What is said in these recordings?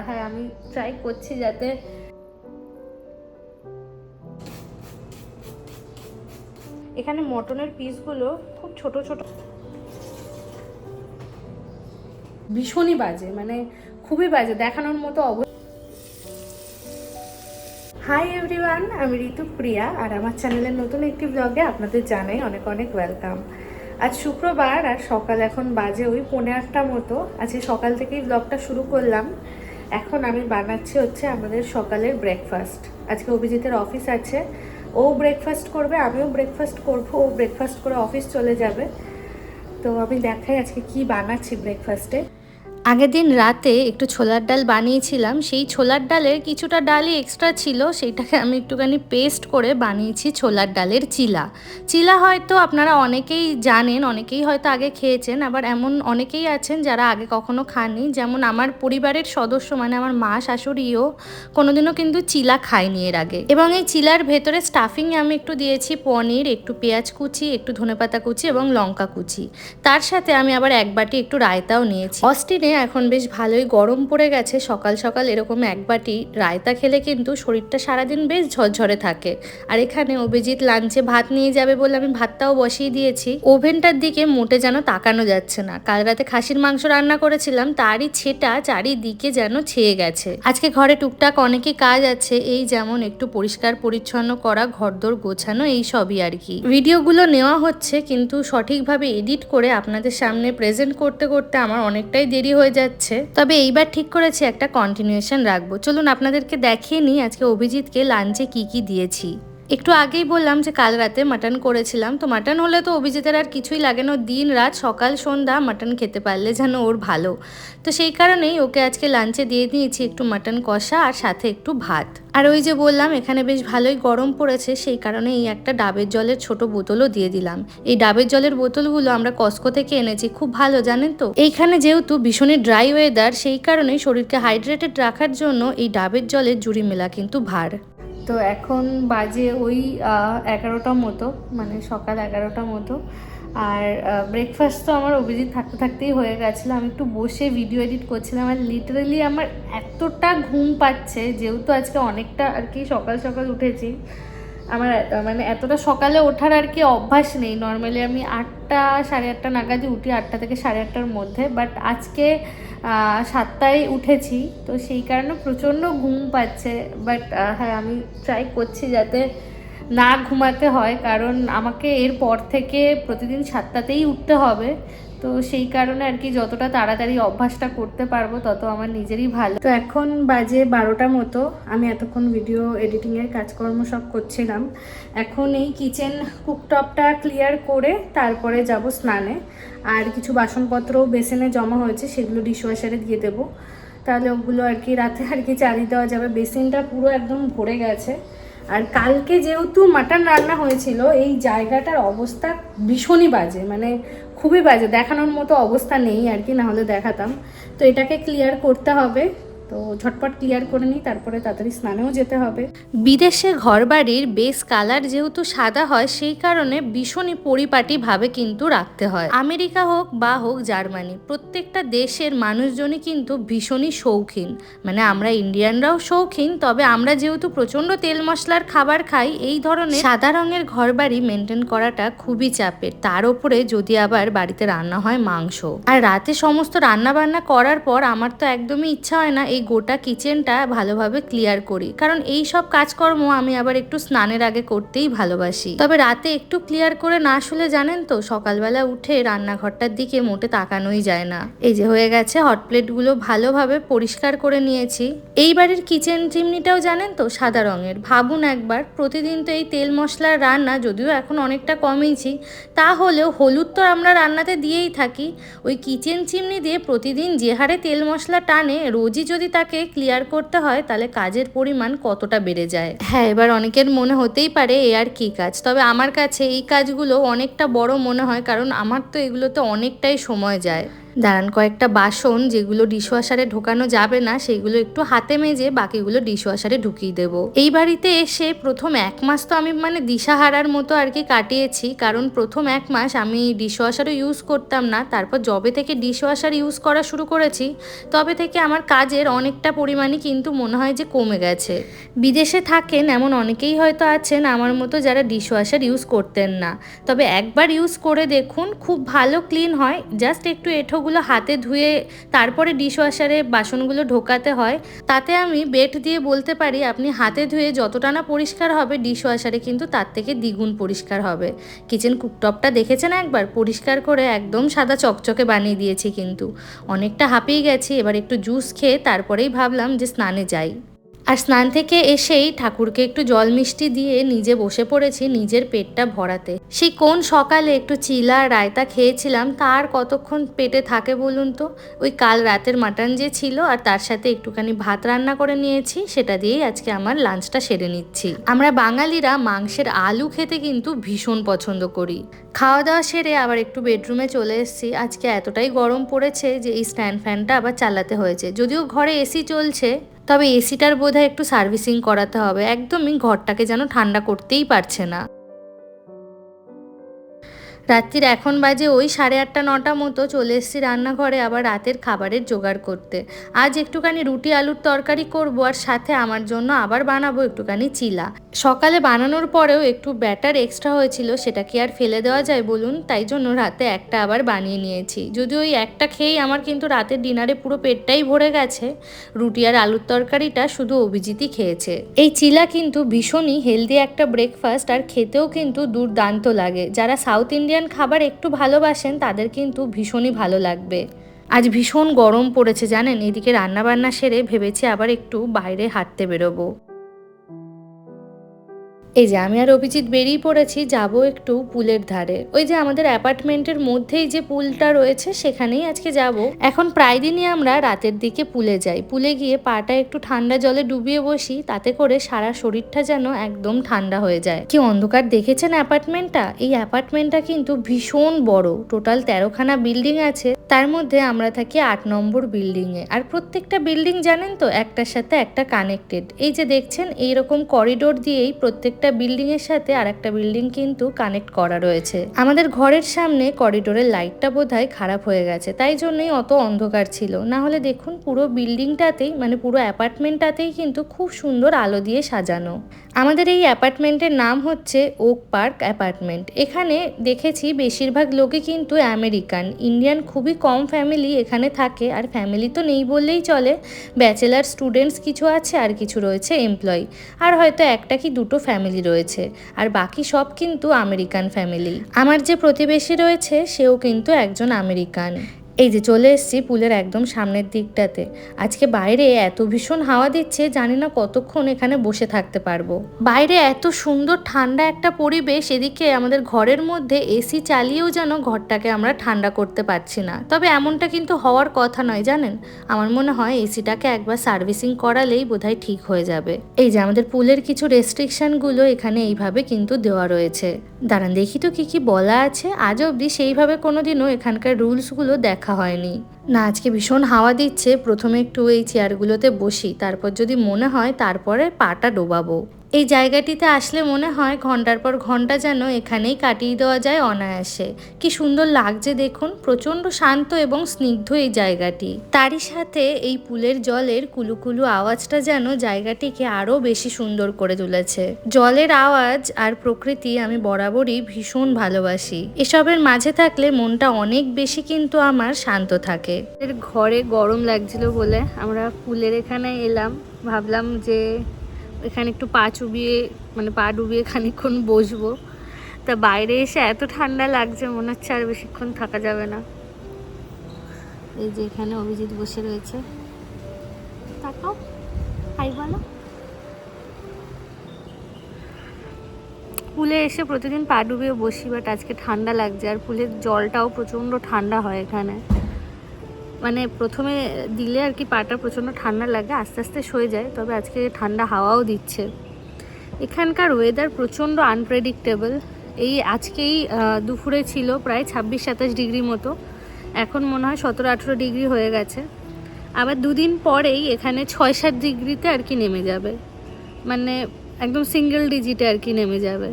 হ্যাঁ আমি ট্রাই করছি যাতে এখানে মটনের পিসগুলো খুব ছোট ছোট ভীষণই বাজে মানে খুবই বাজে, দেখানোর মতো অবস্থা হাই এভরিওয়ান আমি ঋতুপ্রিয়া আর আমার চ্যানেলের নতুন একটি ব্লগে আপনাদের জানাই অনেক অনেক ওয়েলকাম আজ শুক্রবার আর সকাল এখন বাজে ওই পৌনে আটটা মতো। আজকে সকাল থেকেই ব্লগটা শুরু করলাম। এখন আমি বানাচ্ছি হচ্ছে আমাদের সকালের ব্রেকফাস্ট আজকে অভিজিতের অফিস আছে। ও ব্রেকফাস্ট করবে, আমিও ব্রেকফাস্ট করব। ও ব্রেকফাস্ট করে অফিস চলে যাবে। তো আমি দেখাই আজকে কি বানাচ্ছি ব্রেকফাস্টে আগের দিন রাতে একটু ছোলার ডাল বানিয়েছিলাম। সেই ছোলার ডালের কিছুটা ডালই এক্সট্রা ছিল, সেইটাকে আমি একটুখানি পেস্ট করে বানিয়েছি ছোলার ডালের চিলা। চিলা হয়তো আপনারা অনেকেই জানেন, অনেকেই হয়তো আগে খেয়েছেন, আবার এমন অনেকেই আছেন যারা আগে কখনো খাননি। যেমন আমার পরিবারের সদস্য মানে আমার মা, শাশুড়িও কোনোদিনও কিন্তু চিলা খায়নি এর আগে। এবং এই চিলার ভেতরে স্টাফিং আমি একটু দিয়েছি পনির, একটু পেঁয়াজ কুচি, একটু ধনেপাতা কুচি এবং লঙ্কা কুচি। তার সাথে আমি আবার এক বাটি একটু রায়তাও নিয়েছি। অস্টিনে এখন বেশ ভালোই গরম পড়ে গেছে। সকাল সকাল এরকম এক বাটি রায়তা খেলে কিন্তু শরীরটা সারাদিন বেশ ঝরঝরে থাকে। আর এখানে অভিজিৎ লাঞ্চে ভাত নিয়ে যাবে বলে আমি ভাতটাও বসিয়ে দিয়েছি। ওভেনটার দিকে মোটে যেন তাকানো যাচ্ছে না। কাল রাতে খাসির মাংস রান্না করেছিলাম, তারই ছেটা চারিদিকে যেন ছেয়ে গেছে। আজকে ঘরে টুকটাক অনেকে কাজ আছে, এই যেমন একটু পরিষ্কার পরিচ্ছন্ন করা, ঘরদোর গোছানো, এই সবই আর কি। ভিডিওগুলো নেওয়া হচ্ছে, কিন্তু সঠিকভাবে এডিট করে আপনাদের সামনে প্রেজেন্ট করতে করতে আমার অনেকটাই দেরি হয়ে যাচ্ছে। তবে এইবার ঠিক করেছি একটা কন্টিনিউশন রাখব। চলুন আপনাদেরকে দেখিয়ে নিই আজকে অভিজিৎকে লাঞ্চে কি কি দিয়েছি। একটু আগেই বললাম যে কাল রাতে মাটন করেছিলাম, তো মাটন হলে তো অভিজিতের আর কিছুই লাগে না। দিন রাত সকাল সন্ধ্যা মাটন খেতে পারলে যেন ওর ভালো। তো সেই কারণেই ওকে আজকে লাঞ্চে দিয়ে দিয়েছি একটু মাটন কষা আর সাথে একটু ভাত। আর ওই যে বললাম, এখানে বেশ ভালোই গরম পড়েছে, সেই কারণে এই একটা ডাবের জলের ছোট বোতলও দিয়ে দিলাম। এই ডাবের জলের বোতলগুলো আমরা কস্কো থেকে এনেছি, খুব ভালো, জানেন তো? এইখানে যেহেতু ভীষণই ড্রাই ওয়েদার সেই কারণেই শরীরকে হাইড্রেটেড রাখার জন্য এই ডাবের জলের জুড়ি মেলা কিন্তু ভার। তো এখন বাজে ওই এগারোটা মতো মানে সকাল এগারোটা মতো। আর ব্রেকফাস্ট তো আমার অভিজিৎ থাকতে থাকতেই হয়ে গেছিল। আমি একটু বসে ভিডিও এডিট করছিলাম আর লিটারেলি আমার এতটা ঘুম পাচ্ছে, যেহেতু আজকে অনেকটা আর কি সকাল সকাল উঠেছি। আমার মানে এতটা সকালে ওঠার আর কি অভ্যাস নেই। নর্মালি আমি আটটা, সাড়ে আটটা নাগাদই উঠি, আটটা থেকে সাড়ে আটটার মধ্যে। বাট আজকে সাতটায় উঠেছি। তো সেই কারণে প্রচণ্ড ঘুম পাচ্ছে। বাট হ্যাঁ আমি ট্রাই করছি যাতে না ঘুমাতে হয়। কারণ আমাকে এর পর থেকে প্রতিদিন সাতটাতেই উঠতে হবে। তো সেই কারণে আর কি যতটা তাড়াতাড়ি অভ্যাসটা করতে পারব, তত আমার নিজেরই ভালো। তো এখন বাজে বারোটা মতো, আমি এতক্ষণ ভিডিও এডিটিংয়ের কাজকর্ম সব করছিলাম। এখন এই কিচেন কুকটপটা ক্লিয়ার করে তারপরে যাব স্নানে। আর কিছু বাসনপত্র বেসিনে জমা হয়েছে, সেগুলো ডিশওয়াশারে দিয়ে দেবো। তাহলে ওগুলো আর কি রাতে আর কি চালিয়ে দেওয়া যাবে। বেসিনটা পুরো একদম ভরে গেছে। আর কালকে যেহেতু মাটন রান্না হয়েছিল, এই জায়গাটার অবস্থা ভীষণই বাজে মানে খুবই বাজে, দেখানোর মতো অবস্থা নেই আর কি নাহলে দেখাতাম। তো এটাকে ক্লিয়ার করতে হবে। তো ঝটপট ক্লিয়ার করে নিই, তারপরে তাড়াতাড়ি স্নানেও যেতে হবে। বিদেশে ঘরবাড়ির বেস কালার যেহেতু সাদা হয়, সেই কারণে ভীষণই পরিপাটিভাবে কিন্তু রাখতে হয়। আমেরিকা হোক বা হোক জার্মানি, প্রত্যেকটা দেশের মানুষজনই কিন্তু ভীষণই শৌখিন। মানে আমরা ইন্ডিয়ানরাও শৌখিন, তবে আমরা যেহেতু প্রচণ্ড তেল মশলার খাবার খাই, এই ধরনের সাদা রঙের ঘরবাড়ি মেনটেন করাটা খুবই চাপের। তার উপরে যদি আবার বাড়িতে রান্না হয়, মাংস। আর রাতে সমস্ত রান্না বান্না করার পর আমার তো একদমই ইচ্ছা হয় না এই গোটা কিচেনটা ভালোভাবে ক্লিয়ার করি। কারণ এই সব কাজকর্ম আমি আবার একটু স্নানের আগে করতেই ভালোবাসি। তবে রাতে একটু ক্লিয়ার করে না শুলে জানেন তো, সকালবেলা উঠে রান্নাঘরটার দিকে মোটে তাকানোই যায় না। এই যে হয়ে গেছে হট প্লেটগুলো ভালোভাবে পরিষ্কার করে নিয়েছি। এই বাড়ির কিচেন চিমনিটাও জানেন তো, সাদা রঙের। ভাবুন একবার, প্রতিদিন তো এই তেল মশলার রান্না, যদিও এখন অনেকটা কমেইছি, তাহলেও হলুদ তো আমরা রান্নাতে দিয়েই থাকি। ওই কিচেন চিমনি দিয়ে প্রতিদিন যে হারে তেল মশলা টানে, রোজই যদি তাকে ক্লিয়ার করতে হয়, তাহলে কাজের পরিমাণ কতটা বেড়ে যায়? হ্যাঁ এবার অনেকের মনে হতেই পারে এ আর কি কাজ। তবে আমার কাছে এই কাজগুলো অনেকটা বড় মনে হয়, কারণ আমার তো এগুলোতে অনেকটাই সময় যায়। দাঁড়ান, কয়েকটা বাসন যেগুলো ডিশওয়াশারে ঢোকানো যাবে না, সেগুলো একটু হাতে মেজে বাকিগুলো ডিশওয়াশারে ঢুকিয়ে দেবো। এই বাড়িতে এসে প্রথম এক মাস তো আমি মানে দিশাহারার মতো আর কি কাটিয়েছি, কারণ প্রথম এক মাস আমি ডিশওয়াশারও ইউজ করতাম না, তারপর জবে থেকে ডিশওয়াশার ইউজ করা শুরু করেছি, তবে থেকে আমার কাজের অনেকটা পরিমাণই কিন্তু মনে হয় যে কমে গেছে। বিদেশে থাকেন এমন অনেকেই হয়তো আছেন, আমার মতো যারা ডিশওয়াশার ইউজ করতেন না। তবে একবার ইউজ করে দেখুন, খুব ভালো ক্লিন হয় জাস্ট একটু এঁঠোগুলো হাতে ধুয়ে তারপরে ডিশওয়াশারে বাসনগুলো ঢোকাতে হয়, তাতে আমি বেট দিয়ে বলতে পারি আপনি হাতে ধুয়ে যতটা না পরিষ্কার হবে ডিশওয়াশারে কিন্তু তার থেকে দ্বিগুণ পরিষ্কার হবে। কিচেন কুকটপটা দেখেছেন একবার? পরিষ্কার করে একদম সাদা চকচকে বানিয়ে দিয়েছি কিন্তু। অনেকটা হাঁপিয়ে গেছি, এবার একটু জুস খেয়ে তারপরেই ভাবলাম যে স্নানে যাই। আর স্নান থেকে এসেই ঠাকুরকে একটু জল মিষ্টি দিয়ে নিজে বসে পড়েছি নিজের পেটটা ভরাতে। সেই কোন সকালে একটু চিলা রায়তা খেয়েছিলাম, তার কতক্ষণ পেটে থাকে বলুন তো? ওই কাল রাতের মাটন যে ছিল আর তার সাথে একটুখানি ভাত রান্না করে নিয়েছি, সেটা দিয়েই আজকে আমার লাঞ্চটা সেরে নিচ্ছি। আমরা বাঙালিরা মাংসের আলু খেতে কিন্তু ভীষণ পছন্দ করি। খাওয়া দাওয়া সেরে আবার একটু বেডরুমে চলে এসেছি। আজকে এতটাই গরম পড়েছে যে এই স্ট্যান্ড ফ্যানটা আবার চালাতে হয়েছে। যদিও ঘরে এসি চলছে তবে এসিটার বোধহয় একটু সার্ভিসিং করাতে হবে। একদমই ঘরটাকে যেন ঠান্ডা করতেই পারছে না। রাত্রির এখন বাজে ওই সাড়ে আটটা, নটা মতো চলে এসেছি রান্নাঘরে আবার রাতের খাবারের জোগাড় করতে। আজ একটুখানি রুটি, আলুর তরকারি করব আর সাথে আমার জন্য আবার বানাবো একটুখানি চিলা। সকালে বানানোর পরেও একটু ব্যাটার এক্সট্রা হয়েছিল, সেটা কি আর ফেলে দেওয়া যায় বলুন? তাই জন্য রাতে একটা আবার বানিয়ে নিয়েছি। যদি ওই একটা খেয়েই আমার কিন্তু রাতের ডিনারে পুরো পেটটাই ভরে গেছে, রুটি আর আলুর তরকারিটা শুধু অভিজিৎই খেয়েছে। এই চিলা কিন্তু ভীষণই হেলদি একটা ব্রেকফাস্ট আর খেতেও কিন্তু দুর্দান্ত লাগে। যারা সাউথ ইন্ডিয়ান খাবার একটু ভালোবাসেন, তাদের কিন্তু ভীষণই ভালো লাগবে। আজ ভীষণ গরম পড়েছে জানেন, এদিকে রান্নাবান্না সেরে ভেবেছি আবার একটু বাইরে হাঁটতে বেরোবো। এই যে আমি আর অভিজিৎ বেরিয়ে পড়েছি, যাব একটু পুলের ধারে। ওই যে আমাদের অ্যাপার্টমেন্টের মধ্যেই যে পুলটা রয়েছে, সেখানেই আজকে যাব। এখন প্রায় দিনই আমরা রাতের দিকে পুলে যাই। পুলে গিয়ে পাটা একটু ঠান্ডা জলে ডুবিয়ে বসি, তাতে করে সারা শরীরটা যেন একদম ঠান্ডা হয়ে যায়। কি অন্ধকার দেখেছেন অ্যাপার্টমেন্টটা? এই অ্যাপার্টমেন্টটা কিন্তু ভীষণ বড়। টোটাল তেরোখানা বিল্ডিং আছে। তার মধ্যে আমরা থাকি আট নম্বর বিল্ডিংয়ে। আর প্রত্যেকটা বিল্ডিং জানেন তো, একটার সাথে একটা কানেক্টেড এই যে দেখছেন, এইরকম করিডোর দিয়েই প্রত্যেকটা বিল্ডিং এর সাথে আর একটা বিল্ডিং কিন্তু কানেক্ট করা রয়েছে। আমাদের ঘরের সামনে করিডোরের লাইটটা বোধহয় খারাপ হয়ে গেছে, তাই জন্যই অত অন্ধকার ছিল। না হলে দেখুন পুরো বিল্ডিংটাতেই মানে পুরো অ্যাপার্টমেন্টটাতেই কিন্তু খুব সুন্দর আলো দিয়ে সাজানো। আমাদের এই অ্যাপার্টমেন্টের নাম হচ্ছে ওক পার্ক অ্যাপার্টমেন্ট এখানে দেখেছি বেশিরভাগ লোকে কিন্তু আমেরিকান ইন্ডিয়ান খুবই কম ফ্যামিলি এখানে থাকে, আর ফ্যামিলি তো নেই বললেই চলে। ব্যাচেলার স্টুডেন্টস কিছু আছে আর কিছু রয়েছে এমপ্লয়ি আর হয়তো একটা কি দুটো ফ্যামিলি রয়েছে, আর বাকি সব কিন্তু আমেরিকান ফ্যামিলি আমার যে প্রতিবেশী রয়েছে, সেও কিন্তু একজন আমেরিকান এই যে চলে এসেছি পুলের একদম সামনের দিকটাতে। আজকে বাইরে এত ভীষণ হাওয়া দিচ্ছে, জানি না কতক্ষণ এখানে বসে থাকতে পারব। বাইরে এত সুন্দর ঠান্ডা একটা পরিবেশ, এদিকে আমাদের ঘরের মধ্যে এসি চালিয়েও যেন ঘরটাকে আমরা ঠান্ডা করতে পারছি না। তবে এমনটা কিন্তু হওয়ার কথা নয়, জানেন? আমার মনে হয় এসিটাকে একবার সার্ভিসিং করালেই বোধহয় ঠিক হয়ে যাবে। এই যে আমাদের পুলের কিছু রেস্ট্রিকশনগুলো এখানে এইভাবে কিন্তু দেওয়া রয়েছে। দাঁড়ান, দেখি তো কি কি বলা আছে। আজ অবধি সেইভাবে কোনোদিনও এখানকার রুলসগুলো দেখা হয়নি। না, আজকে ভীষণ হাওয়া দিচ্ছে। প্রথমে একটু এই চেয়ারগুলোতে বসি, তারপর যদি মনে হয় তারপরে পাটা ডোবাবো। এই জায়গাটিতে আসলে মনে হয় ঘণ্টার পর ঘণ্টা যেন এখানেই কাটিয়ে দেওয়া যায় অনায়াসে। কি সুন্দর লাগছে দেখুন, প্রচণ্ড শান্ত এবং স্নিগ্ধ এই জায়গাটি। তারই সাথে এই পুলের জলের কুলুকুলু আওয়াজটা যেন জায়গাটিকে আরও বেশি সুন্দর করে তুলেছে। জলের আওয়াজ আর প্রকৃতি আমি বরাবরই ভীষণ ভালোবাসি। এসবের মাঝে থাকলে মনটা অনেক বেশি কিন্তু আমার শান্ত থাকে। এর ঘরে গরম লাগছিল বলে আমরা পুলের এখানে এলাম, ভাবলাম যে এখানে একটু পা চুবিয়ে মানে পা ডুবিয়ে খানিকক্ষণ বসবো। তা বাইরে এসে এত ঠান্ডা লাগছে, মনে হচ্ছে আর বেশিক্ষণ থাকা যাবে না। এই যে এখানে অভিজিৎ বসে রয়েছে। তাকাও। হাই বলো। পুলে এসে প্রতিদিন পা ডুবিয়ে বসি বাট আজকে ঠান্ডা লাগছে। আর পুলের জলটাও প্রচণ্ড ঠান্ডা হয় এখানে। মানে প্রথমে দিলে আর কি পাটা প্রচণ্ড ঠান্ডা লাগে, আস্তে আস্তে সয়ে যায়, তবে আজকে ঠান্ডা হাওয়াও দিচ্ছে। এখানকার ওয়েদার প্রচণ্ড আনপ্রেডিক্টেবল এই আজকেই দুপুরে ছিল প্রায় ছাব্বিশ সাতাশ ডিগ্রি মতো, এখন মনে হয় সতেরো আঠেরো ডিগ্রি হয়ে গেছে। আবার দুদিন পরেই এখানে ছয় সাত ডিগ্রিতে আর কি নেমে যাবে। মানে একদম সিঙ্গেল ডিজিটে আর কি নেমে যাবে।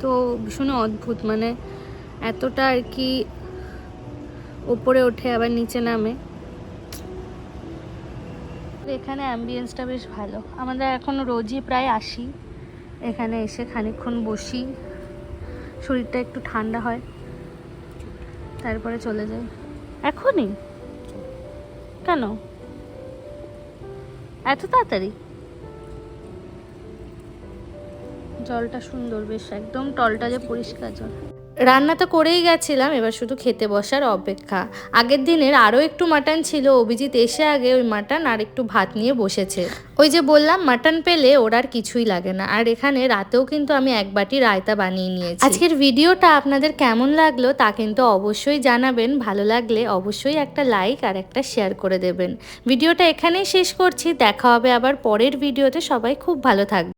তো ভীষণ অদ্ভুত মানে এতটা আর কি ওপরে ওঠে আবার নিচে নামে। এখানে অ্যাম্বিয়েন্সটা বেশ ভালো। আমরা এখন রোজই প্রায় আসি। এখানে এসে খানিকক্ষণ বসি। শরীরটা একটু ঠান্ডা হয়। তারপরে চলে যাই। এখনই? কেন? এত তাড়াতাড়ি? জলটা সুন্দর বেশ, একদম টলটা যে পরিষ্কার জল। রান্না তো করেই গেছিলাম, এবার শুধু খেতে বসার অপেক্ষা। আগের দিনের আরও একটু মাটন ছিল, অভিজিৎ এসে আগে ওই মাটন আর একটু ভাত নিয়ে বসেছে। ওই যে বললাম, মাটন পেলে ওর আর কিছুই লাগে না, আর এখানে রাতেও কিন্তু আমি এক বাটি রায়তা বানিয়ে নিয়েছি। আজকের ভিডিওটা আপনাদের কেমন লাগল তা কিন্তু অবশ্যই জানাবেন, ভালো লাগলে অবশ্যই একটা লাইক আর একটা শেয়ার করে দেবেন। ভিডিওটা এখানেই শেষ করছি, দেখা হবে আবার পরের ভিডিওতে, সবাই খুব ভালো থাকবে